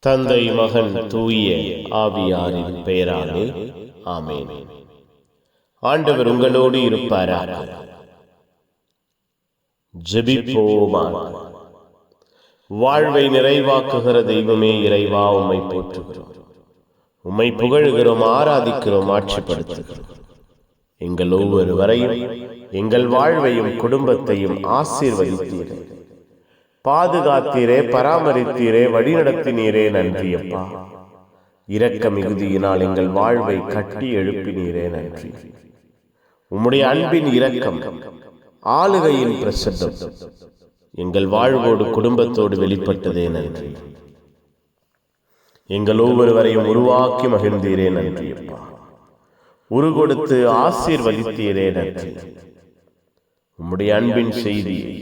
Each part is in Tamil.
தந்தை மகன் தூய ஆவியாரின் பெயராலே ஆமென். ஆண்டவர் உங்களோடு இருப்பாராக. ஜெபிப்போமாக வாழ்வை நிறைவாக்குகிற தெய்வமே இறைவா உம்மை போற்றுகிறோம். உம்மை புகழுகிறோம் ஆராதிக்கிறோம் ஆட்சிப்படுத்துகிறோம். எங்கள் ஒவ்வொருவரையும் எங்கள் வாழ்வையும் குடும்பத்தையும் ஆசீர்வதித்தீரே பாதுகாத்தீரே பராமரித்தீரே வழிநடத்தினீரே நன்றியப்பா. இரக்க மிகுதியினால் எங்கள் வாழ்வை கட்டி எழுப்பினீரே நன்றி. உம்முடைய அன்பின் இரக்கம் ஆளுகையின் பிரசத்தம். எங்கள் வாழ்வோடு குடும்பத்தோடு வெளிப்பட்டதே நன்றி. எங்கள் ஒவ்வொருவரையும் உருவாக்கி மகிழ்ந்தீரே நன்றி அப்பா உரு கொடுத்து ஆசீர்வதித்தீரே நன்றி. உம்முடைய அன்பின் செய்தியை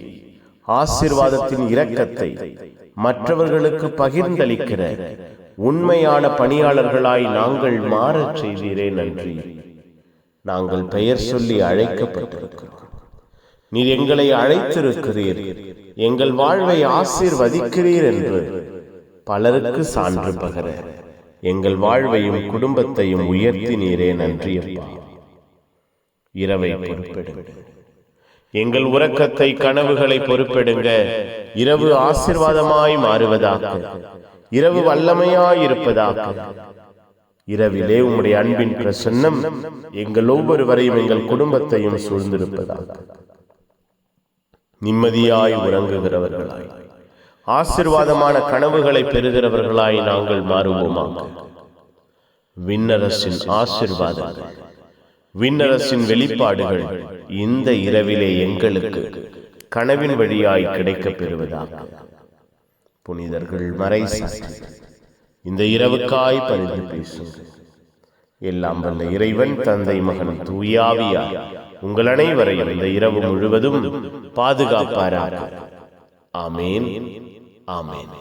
ஆசீர்வாதத்தின் இரக்கத்தை மற்றவர்களுக்கு பகிர்ந்தளிக்கிற உண்மையான பணியாளர்களாய் நாங்கள் மாறச் செய்தீரே நன்றி. நாங்கள் பெயர் சொல்லி அழைக்கப்பட்டிருக்கிறோம். நீர் எங்களை அழைத்திருக்கிறீர். எங்கள் வாழ்வை ஆசீர்வதிக்கிறீர் என்று பலருக்கு சான்று பகர எங்கள் வாழ்வையும் குடும்பத்தையும் உயர்த்தினீரே நன்றி அப்பா இரவை பொறுப்பெடுங்க எங்கள் உறக்கத்தை கனவுகளை பொறுப்பெடுங்க. இரவு ஆசிர்வாதமாய் மாறுவதாக. இரவு வல்லமையாய் இருப்பதாக. இரவிலே உம்முடைய அன்பின் பிரசன்னம் எங்கள் ஒவ்வொருவரையும் எங்கள் குடும்பத்தையும் சூழ்ந்திருப்பதாக. நிம்மதியாய் உறங்குகிறவர்களாய். ஆசிர்வாதமான கனவுகளை பெறுகிறவர்களாய் நாங்கள் மாறுவோமாக. விண்ணரசின் ஆசிர்வாதங்கள். விண்ணரசின் வெளிப்பாடுகள் இந்த இரவிலே எங்களுக்கு கனவின் வழியாய் கிடைக்கப் பெறுவதாக. புனிதர்கள் மறை இந்த இரவுக்காய் பரிந்து பேசுங்கள். எல்லாம் வந்த இறைவன் தந்தை மகன் தூயாவியா உங்கள் அனைவரையும் இந்த இரவு முழுவதும் பாதுகாப்பாராக. Amen. Amen.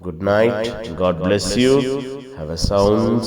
Good night God bless you have a sound